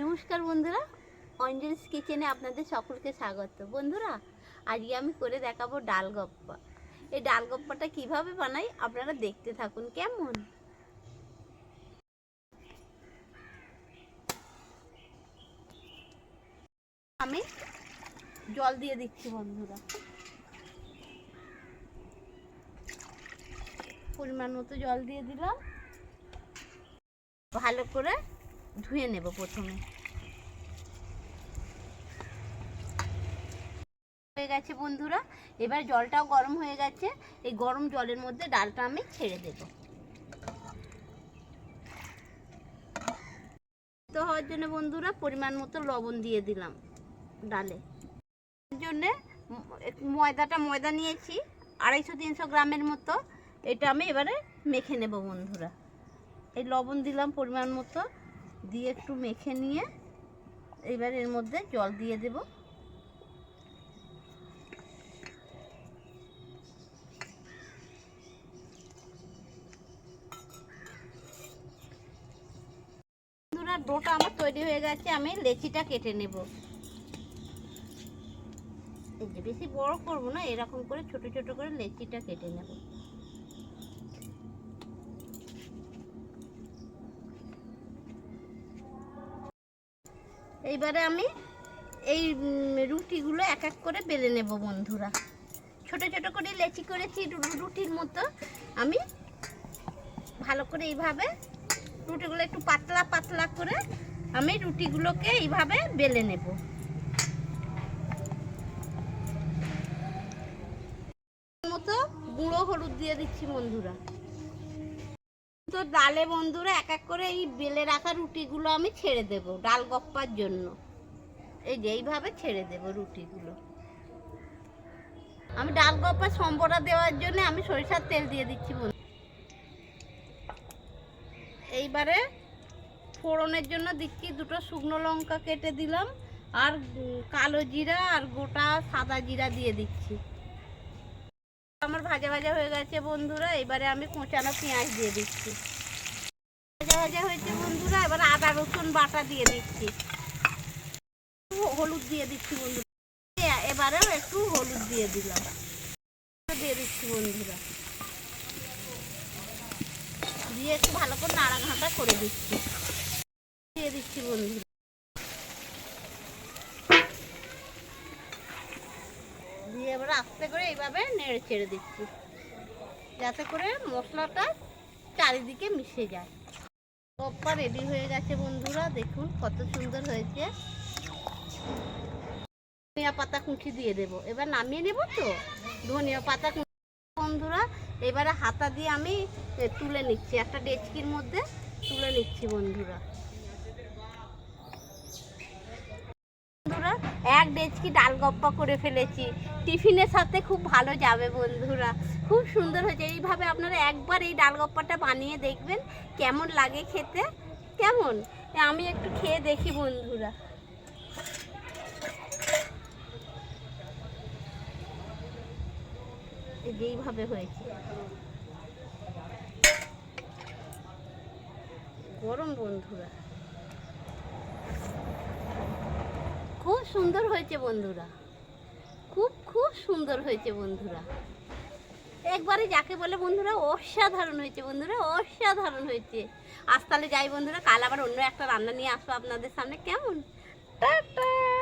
নমস্কার বন্ধুরা, অঞ্জলিস কিচেনে আপনাদের সকলকে স্বাগত। বন্ধুরা, আজকে আমি করে দেখাবো ডাল গপ্পা। এই ডাল গপ্পাটা কীভাবে বানাই আপনারা দেখতে থাকুন, কেমন? আমি জল দিয়ে দিচ্ছি বন্ধুরা। পরিমাণ মতো জল দিয়ে দিলাম। ভালো করে ধুয়ে নেব প্রথমে। হয়ে গেছে বন্ধুরা, এবার জলটাও গরম হয়ে গেছে। এই গরম জলের মধ্যে ডালটা আমি ছেড়ে দেব। তো হওয়ার জন্য বন্ধুরা পরিমাণ মতো লবণ দিয়ে দিলাম ডালে। জন্যে ময়দাটা, ময়দা নিয়েছি, আড়াইশো, তিনশো গ্রামের মতো। এটা আমি এবারে মেখে নেব বন্ধুরা। এই লবণ দিলাম পরিমাণ মতো। দিয়ে একটু মেখে নিয়ে এবার এর মধ্যে জল দিয়ে দেব। ডোটা আমার তৈরি হয়ে গেছে, আমি লেচিটা কেটে নেব। বেশি বড় করব না, এরকম করে ছোট ছোট করে লেচিটা কেটে নেব। এইবারে আমি এই রুটিগুলো এক এক করে বেলে নেব বন্ধুরা। ছোট ছোট করে লেচি করেছি রুটির মতো। আমি ভালো করে এইভাবে রুটিগুলো একটু পাতলা পাতলা করে আমি রুটিগুলোকে এইভাবে বেলে নেব। মতো গুঁড়ো হলুদ দিয়ে দিচ্ছি বন্ধুরা। তো ডালে বন্ধুরা এক এক করে এই বেলে রাখা রুটিগুলো আমি ছেড়ে দেব ডাল গপ্পার জন্য। এই যে এইভাবে ছেড়ে দেব রুটিগুলো। আমি ডাল গপ্পা সম্বরা দেওয়ার জন্য আমি সরিষার তেল দিয়ে দিচ্ছি বন্ধু। এইবারে ফোড়নের জন্য দিচ্ছি দুটো শুকনো লঙ্কা কেটে দিলাম, আর কালো জিরা আর গোটা সাদা জিরা দিয়ে দিচ্ছি। আমার ভাজা ভাজা হয়ে গেছে বন্ধুরা, এবারে আমি কোঁচানো পেঁয়াজ দিয়ে দিচ্ছি। ভাজা ভাজা হয়েছে বন্ধুরা, এবার আদা, রসুন বাটা দিয়ে দিচ্ছি। হলুদ দিয়ে দিচ্ছি বন্ধুরা। এ- এবারেও একটু হলুদ দিয়ে দিলাম। দিয়ে দিচ্ছি বন্ধুরা। দিয়ে একটু ভালো করে নাড়া ঘাঁটা করে দিচ্ছি। দিয়ে দিচ্ছি বন্ধুরা। এবার আস্তে করে এইভাবে নেড়ে ছেড়ে দিচ্ছি। যাতে করে মশলাটা চারিদিকে মিশে যায়। গপ্পা রেডি হয়ে গেছে বন্ধুরা, দেখুন কত সুন্দর হয়েছে। ধনিয়া পাতা কুচি দিয়ে দেব। এবার নামিয়ে নেব তো? ধনিয়া পাতা বন্ধুরা, এবারে হাতা দিয়ে আমি তুলে নিচ্ছি। একটা ডেচকির মধ্যে তুলে নিচ্ছি বন্ধুরা। বন্ধুরা, এক ডেচকি ডাল গপ্পা করে ফেলেছি। টিফিনের সাথে খুব ভালো যাবে বন্ধুরা। খুব সুন্দর হয়েছে। এইভাবে আপনারা একবার এই ডাল গপ্পাটা বানিয়ে দেখবেন, কেমন লাগে খেতে। কেমন? আমি একটু খেয়ে দেখি বন্ধুরা। যেইভাবে হয়েছে। গরম বন্ধুরা। খুব সুন্দর হয়েছে বন্ধুরা। খুব খুব সুন্দর হয়েছে বন্ধুরা। একবারে যাকে বলে বন্ধুরা, অসাধারণ হয়েছে বন্ধুরা, অসাধারণ হয়েছে। আজ তাহলে যাই বন্ধুরা, কাল আবার অন্য একটা রান্না নিয়ে আসব আপনাদের সামনে। কেমন? টাটা!